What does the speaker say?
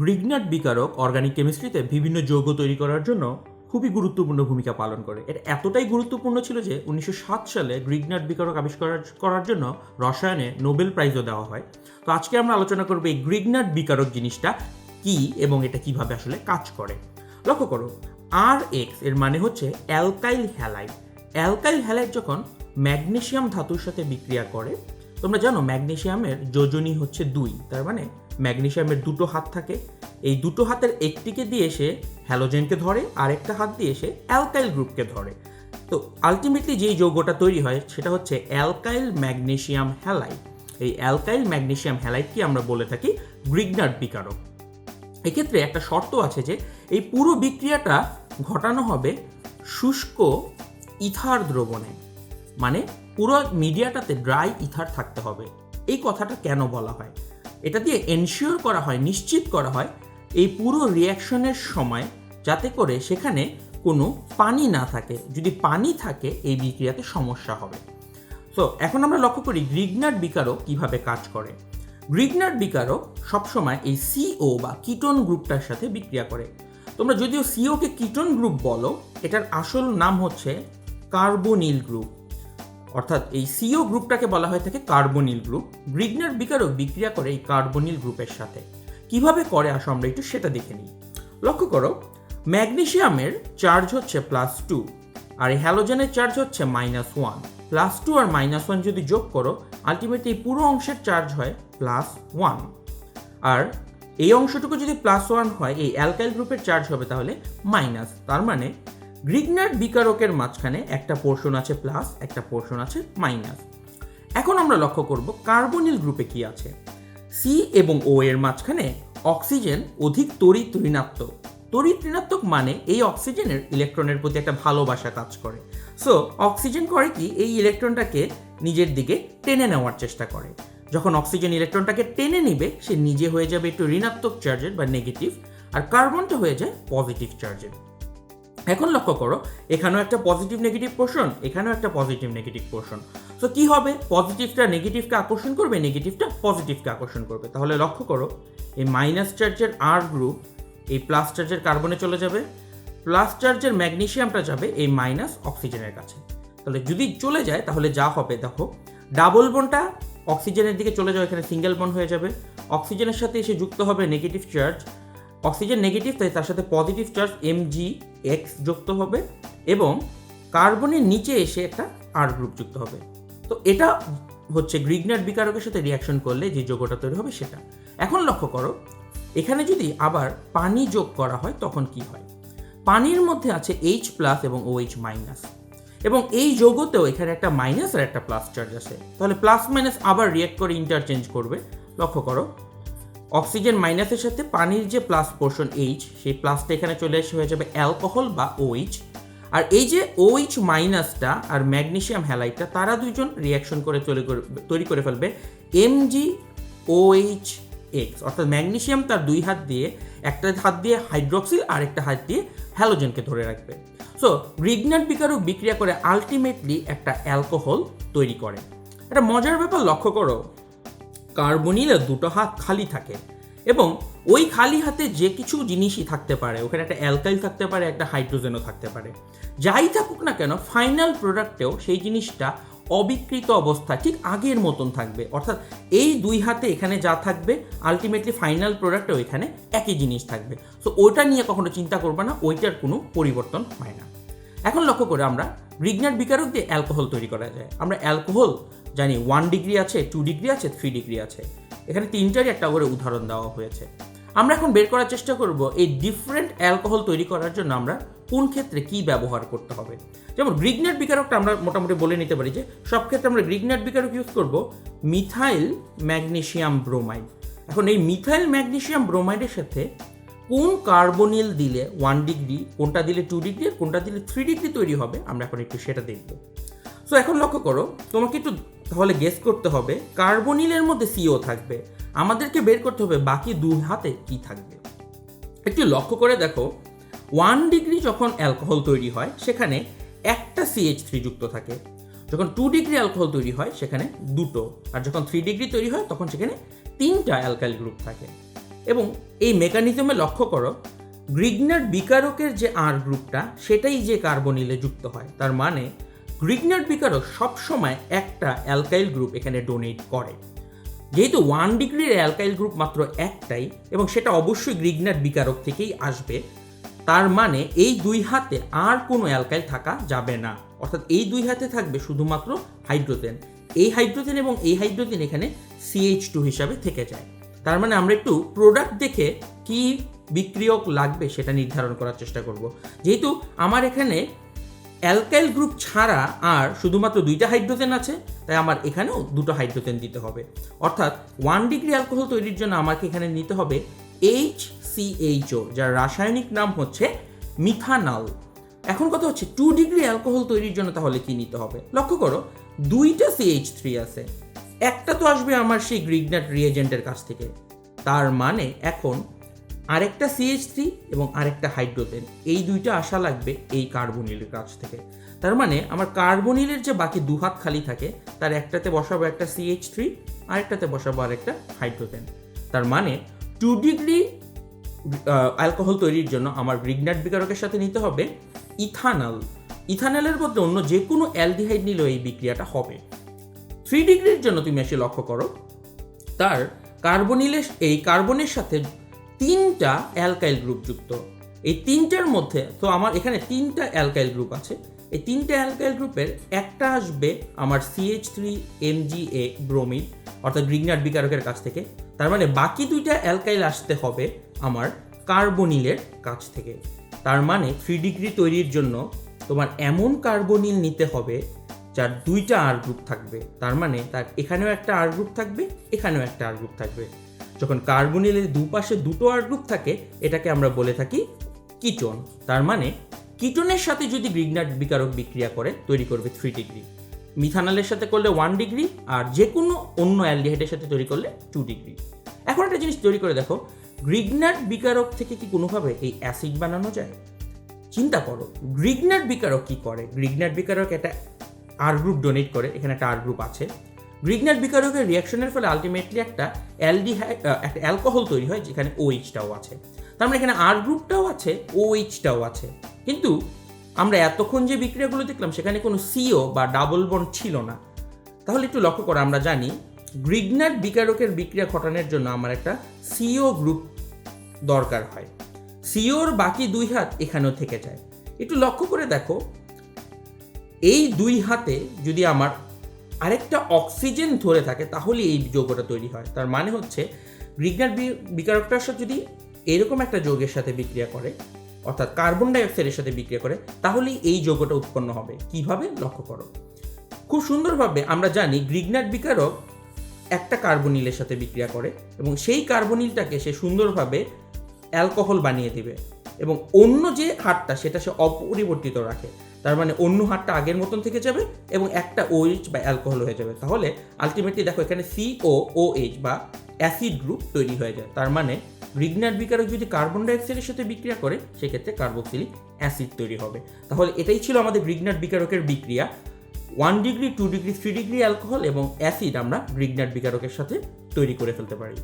Grignard বিকারক organic কেমিস্ট্রিতে বিভিন্ন যৌগ তৈরি করার জন্য খুবই গুরুত্বপূর্ণ ভূমিকা পালন করে। এটা এতটাই গুরুত্বপূর্ণ ছিল যে উনিশশো সাত সালে গ্রিগনাট বিকারক আবিষ্কার করার জন্য রসায়নে নোবেল প্রাইজও দেওয়া হয়। তো আজকে আমরা আলোচনা করব এই গ্রিগনাট বিকারক জিনিসটা কি এবং এটা কীভাবে আসলে কাজ করে। লক্ষ্য করো আর এক্সের মানে হচ্ছে অ্যালকাইল হ্যালাইড অ্যালকাইল হ্যালাইড যখন ম্যাগনেশিয়াম ধাতুর সাথে বিক্রিয়া করে, তোমরা জানো ম্যাগনেশিয়ামের যোজনী হচ্ছে দুই, তার মানে ম্যাগনেসিয়ামের দুটো হাত থাকে। এই দুটো হাতের একটিকে দিয়ে সে হ্যালোজেনকে ধরে আর একটা হাত দিয়ে সে অ্যালকাইল গ্রুপকে ধরে। তো আলটিমেটলি যেই যৌগটা তৈরি হয়, সেটা হচ্ছে অ্যালকাইল ম্যাগনেশিয়াম হ্যালাইট। এই অ্যালকাইল ম্যাগনেশিয়াম হ্যালাইটকে আমরা বলে থাকি গ্রিগনার বিকারক। এক্ষেত্রে একটা শর্ত আছে যে, এই পুরো বিক্রিয়াটা ঘটানো হবে শুষ্ক ইথার দ্রবণে। মানে পুরো মিডিয়াটাতে ড্রাই ইথার থাকতে হবে। এই কথাটা কেন বলা হয়? এটা দিয়ে এনশিওর করা হয়, নিশ্চিত করা হয় এই পুরো রিয়াকশনের সময় যাতে করে সেখানে কোনো পানি না থাকে। যদি পানি থাকে, এই বিক্রিয়াতে সমস্যা হবে। তো এখন আমরা লক্ষ্য করি গ্রিগনাট বিকারক কীভাবে কাজ করে। গ্রিগনাট বিকারক সবসময় এই সিও বা কিটোন গ্রুপটার সাথে বিক্রিয়া করে। তোমরা যদিও সিওকে কিটোন গ্রুপ বলো, এটার আসল নাম হচ্ছে কার্বোনিল গ্রুপ অর্থাৎ এই সিও গ্রুপটাকে বলা হয়ে থাকে কার্বনিল গ্রুপ। গ্রিগনার বিকারক বিক্রিয়া করে এই কার্বনিল গ্রুপের সাথে। কীভাবে করে আসো আমরা একটু সেটা দেখে নিই। লক্ষ্য করো ম্যাগনেসিয়ামের চার্জ হচ্ছে প্লাস টু আর এই হ্যালোজেনের চার্জ হচ্ছে মাইনাস ওয়ান। প্লাস টু আর মাইনাস ওয়ান যদি যোগ করো, আলটিমেটলি এই পুরো অংশের চার্জ হয় প্লাস ওয়ান। আর এই অংশটুকু যদি প্লাস ওয়ান হয়, এই অ্যালকাইল গ্রুপের চার্জ হবে তাহলে মাইনাস। তার মানে গ্রিগনাট বিকারকের মাঝখানে একটা পোর্শন আছে প্লাস একটা পোর্শন আছে মাইনাস এখন আমরা লক্ষ্য করব কার্বনিল গ্রুপে কি আছে। সি এবং ও এর মাঝখানে অক্সিজেন অধিক তড়িৎ ঋণাত্মক তড়িৎ ঋণাত্মক মানে এই অক্সিজেনের ইলেকট্রনের প্রতি একটা ভালোবাসা কাজ করে। সো অক্সিজেন করে কি? এই ইলেকট্রনটাকে নিজের দিকে টেনে নেওয়ার চেষ্টা করে। যখন অক্সিজেন ইলেকট্রনটাকে টেনে নিবে, সে নিজে হয়ে যাবে একটু ঋণাত্মক চার্জের বা নেগেটিভ আর কার্বনটা হয়ে যায় পজিটিভ চার্জের এখন লক্ষ্য করো, এখানেও একটা পজিটিভ নেগেটিভ পোর্শন এখানেও একটা পজিটিভ নেগেটিভ পোর্শন তো কি হবে? পজিটিভটা নেগেটিভকে আকর্ষণ করবে নেগেটিভটা পজিটিভকে আকর্ষণ করবে। তাহলে লক্ষ্য করো, এই মাইনাস চার্জের আর গ্রুপ এই প্লাস চার্জের কার্বনে চলে যাবে প্লাস চার্জের ম্যাগনেসিয়ামটা যাবে এই মাইনাস অক্সিজেনের কাছে। তাহলে যদি চলে যায়, তাহলে যা হবে দেখো ডাবল বনটা অক্সিজেনের দিকে চলে যাবে এখানে সিঙ্গেল বন হয়ে যাবে। অক্সিজেনের সাথে এসে যুক্ত হবে নেগেটিভ চার্জ অক্সিজেন নেগেটিভ, তাই তার সাথে positive charge M G X যুক্ত হবে এবং কার্বনের নিচে এসে একটা আর গ্রুপ যুক্ত হবে। তো এটা হচ্ছে গ্রিগনাট বিকারকের সাথে রিয়াকশন করলে যে যোগটা তৈরি হবে সেটা। এখন লক্ষ্য করো, এখানে যদি আবার পানি যোগ করা হয়, তখন কি হয়? পানির মধ্যে আছে এইচ প্লাস এবং ও এইচ মাইনাস এবং এই যৌগতেও এখানে একটা মাইনাস আর একটা প্লাস চার্জ আছে। তাহলে প্লাস মাইনাস আবার রিয়েক্ট করে ইন্টারচেঞ্জ করবে। লক্ষ্য করো অক্সিজেন মাইনাসের সাথে পানির যে প্লাস পোর্শন এইচ সেই প্লাসটা এখানে চলে এসে হয়ে যাবে অ্যালকোহল বা ওইচ আর এই যে ওইচ মাইনাসটা আর ম্যাগনেসিয়াম হ্যালাইটটা তারা দুইজন রিয়াকশন করে করে, তৈরি করে ফেলবে এমজি ওএইচ এক্স অর্থাৎ ম্যাগনেসিয়াম তার দুই হাত দিয়ে, একটা হাত দিয়ে হাইড্রোক্সিল আর একটা হাত দিয়ে হ্যালোজেনকে ধরে রাখবে। সো রিগনাট বিকারক বিক্রিয়া করে আলটিমেটলি একটা অ্যালকোহল তৈরি করে। একটা মজার ব্যাপার, লক্ষ্য করো। কার্বনিলে দুটো হাত খালি থাকে এবং ওই খালি হাতে যে কিছু জিনিসই থাকতে পারে, ওখানে একটা অ্যালকাইল থাকতে পারে, একটা হাইড্রোজেনও থাকতে পারে, যাই থাকুক না কেন ফাইনাল প্রোডাক্টেও সেই জিনিসটা অবিকৃত অবস্থা ঠিক আগের মতন থাকবে। অর্থাৎ এই দুই হাতে এখানে যা থাকবে আলটিমেটলি ফাইনাল প্রোডাক্টেও এখানে একই জিনিস থাকবে। সো ওটা নিয়ে কখনো চিন্তা করবে না, ওইটার কোনো পরিবর্তন হয় না। এখন লক্ষ্য করে আমরা রিগনার বিকারক দিয়ে অ্যালকোহল তৈরি করা যায়। আমরা অ্যালকোহল জানি ওয়ান ডিগ্রি আছে টু ডিগ্রি আছে থ্রি ডিগ্রি আছে। এখানে তিনটারই একটা করে উদাহরণ দেওয়া হয়েছে। আমরা এখন বের করার চেষ্টা করব এই ডিফারেন্ট অ্যালকোহল তৈরি করার জন্য আমরা কোন ক্ষেত্রে কি ব্যবহার করতে হবে। যেমন গ্রিগনেট বিকারকটা আমরা মোটামুটি বলে নিতে পারি যে সব ক্ষেত্রে আমরা গ্রিগনেট বিকারক ইউজ করব মিথাইল ম্যাগনেসিয়াম ব্রোমাইড এখন এই মিথাইল ম্যাগনেসিয়াম ব্রোমাইডের সাথে কোন কার্বনিল দিলে ওয়ান ডিগ্রি কোনটা দিলে টু ডিগ্রি আর কোনটা দিলে থ্রি ডিগ্রি তৈরি হবে? আমরা এখন একটু সেটা দেখব। সো এখন লক্ষ্য করো, তোমাকে একটু তাহলে গেস করতে হবে, কার্বনিলের মধ্যে সিও থাকবে, আমাদেরকে বের করতে হবে বাকি দুই হাতে কি থাকবে? একটু লক্ষ্য করে দেখো ওয়ান ডিগ্রি যখন অ্যালকোহল তৈরি হয়, সেখানে একটা সিএইচ থ্রি যুক্ত থাকে। যখন টু ডিগ্রি অ্যালকোহল তৈরি হয়, সেখানে দুটো। আর যখন থ্রি ডিগ্রি তৈরি হয়, তখন সেখানে তিনটা অ্যালকাইল গ্রুপ থাকে। এবং এই মেকানিজমে লক্ষ্য করো গ্রিগনার বিকারকের যে আর গ্রুপটা, সেটাই যে কার্বনিলে যুক্ত হয়, তার মানে গ্রিগনার বিকারক সবসময় একটা অ্যালকাইল গ্রুপ এখানে ডোনেট করে। যেহেতু ওয়ান ডিগ্রির অ্যালকাইল গ্রুপ মাত্র একটাই, এবং সেটা অবশ্যই গ্রিগনার বিকারক থেকেই আসবে, তার মানে এই দুই হাতে আর কোনো অ্যালকাইল থাকা যাবে না। অর্থাৎ এই দুই হাতে থাকবে শুধুমাত্র হাইড্রোজেন এই হাইড্রোজেন এবং এই হাইড্রোজেন এখানে সিএইচ টু হিসাবে থেকে যায়। তার মানে আমরা একটু প্রোডাক্ট দেখে কি বিক্রিয়ক লাগবে সেটা নির্ধারণ করার চেষ্টা করব। যেহেতু আমার এখানে অ্যালকাইল গ্রুপ ছাড়া আর শুধুমাত্র দুইটা হাইড্রোজেন আছে, তাই আমার এখানেও দুটো হাইড্রোজেন দিতে হবে। অর্থাৎ ওয়ান ডিগ্রি অ্যালকোহল তৈরির জন্য আমাকে এখানে নিতে হবে এইচ সিএইচও যার রাসায়নিক নাম হচ্ছে মিথানল এখন কথা হচ্ছে টু ডিগ্রি অ্যালকোহল তৈরির জন্য তাহলে কি নিতে হবে? লক্ষ্য করো, দুইটা সিএইচ থ্রি আছে। একটা তো আসবে আমার সেই গ্রিগনাট রিয়েজেন্টের কাছ থেকে। তার মানে এখন আরেকটা সিএইচ থ্রি এবং আরেকটা হাইড্রোজেন এই দুইটা আসা লাগবে এই কার্বনিলের কাছ থেকে। তার মানে আমার কার্বনিলের যে বাকি দু হাত খালি থাকে, তার একটাতে বসাবো একটা সিএইচ থ্রি আরেকটাতে বসাবো আরেকটা হাইড্রোজেন তার মানে টু ডিগ্রি অ্যালকোহল তৈরির জন্য আমার গ্রিগনাট বিকারকের সাথে নিতে হবে ইথানল। ইথানলের বদলে অন্য যে কোনো অ্যালডিহাইড নিলেও এই বিক্রিয়াটা হবে। থ্রি ডিগ্রির জন্য তুমি এসে লক্ষ্য করো, তার কার্বনিলের এই কার্বনের সাথে তিনটা অ্যালকাইল গ্রুপ যুক্ত। এই তিনটার মধ্যে, তো আমার এখানে তিনটা অ্যালকাইল গ্রুপ আছে। এই তিনটা অ্যালকাইল গ্রুপের একটা আসবে আমার সিএইচ থ্রি এমজিএ ব্রোমিড অর্থাৎ গ্রিগনাট বিকারকের কাছ থেকে। তার মানে বাকি দুইটা অ্যালকাইল আসতে হবে আমার কার্বনিলের কাছ থেকে। তার মানে থ্রি ডিগ্রি তৈরির জন্য তোমার এমন কার্বনিল নিতে হবে যার দুইটা আর গ্রুপ থাকবে, তার মানে তার এখানেও একটা আর গ্রুপ থাকবে, এখানেও একটা আর গ্রুপ থাকবে। যখন কার্বনিলের দুপাশে দুটো আর গ্রুপ থাকে, এটাকে আমরা বলে থাকি কিটোন তার মানে কিটোনের সাথে যদি গ্রিগনাট বিকারক বিক্রিয়া করে, তৈরি করবে থ্রি ডিগ্রি মিথানলের সাথে করলে ওয়ান ডিগ্রি আর যে কোনো অন্য অ্যালডিহাইডের সাথে তৈরি করলে টু ডিগ্রি এখন একটা জিনিস তৈরি করে দেখো গ্রিগনাট বিকারক থেকে কি কোনোভাবে এই অ্যাসিড বানানো যায়? চিন্তা করো গ্রিগনাট বিকারক কি করে? গ্রিগনাট বিকারক একটা আর গ্রুপ ডোনেট করে, এখানে একটা আর গ্রুপ আছে। গ্রিগনাট বিকারকের রিয়াকশনের ফলে আলটিমেটলি একটা অ্যালডিহাইড একটা অ্যালকোহল তৈরি হয়, যেখানে ওএইচটাও আছে। তার মানে এখানে আর গ্রুপটাও আছে ওএইচটাও আছে। কিন্তু আমরা এতক্ষণ যে বিক্রিয়াগুলো দেখলাম, সেখানে কোনো সিও বা ডাবল বন্ড ছিল না। তাহলে একটু লক্ষ্য করো, আমরা জানি গ্রিগনাট বিকারকের বিক্রিয়া ঘটানোর জন্য আমার একটা সিও গ্রুপ দরকার হয়। সিওর বাকি দুই হাত এখানেও থেকে যায়। একটু লক্ষ্য করে দেখো এই দুই হাতে যদি আমার আরেকটা অক্সিজেন ধরে থাকে তাহলে এই যৌগটা তৈরি হয়। তার মানে হচ্ছে গ্রিগনাট বিকারকটার সাথে যদি এরকম একটা যৌগের সাথে বিক্রিয়া করে, অর্থাৎ কার্বন ডাইঅক্সাইডের সাথে বিক্রিয়া করে, তাহলেই এই যৌগটা উৎপন্ন হবে। কীভাবে? লক্ষ্য করো। খুব সুন্দরভাবে আমরা জানি গ্রিগনাট বিকারক একটা কার্বনিলের সাথে বিক্রিয়া করে এবং সেই কার্বনিলটাকে সে সুন্দরভাবে অ্যালকোহল বানিয়ে দিবে এবং অন্য যে হারটা সেটা সে অপরিবর্তিত রাখে। তার মানে অন্য হারটা আগের মতন থেকে যাবে এবং একটা ওএইচ বা অ্যালকোহল হয়ে যাবে। তাহলে আলটিমেটলি দেখো এখানে সিও ওএইচ বা অ্যাসিড গ্রুপ তৈরি হয়ে যায়। তার মানে রিগনার বিকারক যদি কার্বন ডাইঅক্সাইডের সাথে বিক্রিয়া করে, সেক্ষেত্রে কার্বক্সিলিক অ্যাসিড তৈরি হবে। তাহলে এটাই ছিল আমাদের গ্রিগনাট বিকারকের বিক্রিয়া। One degree two degree three degree alcohol এবং অ্যাসিড আমরা গ্রিগনাট বিকারকের সাথে তৈরি করে ফেলতে পারি।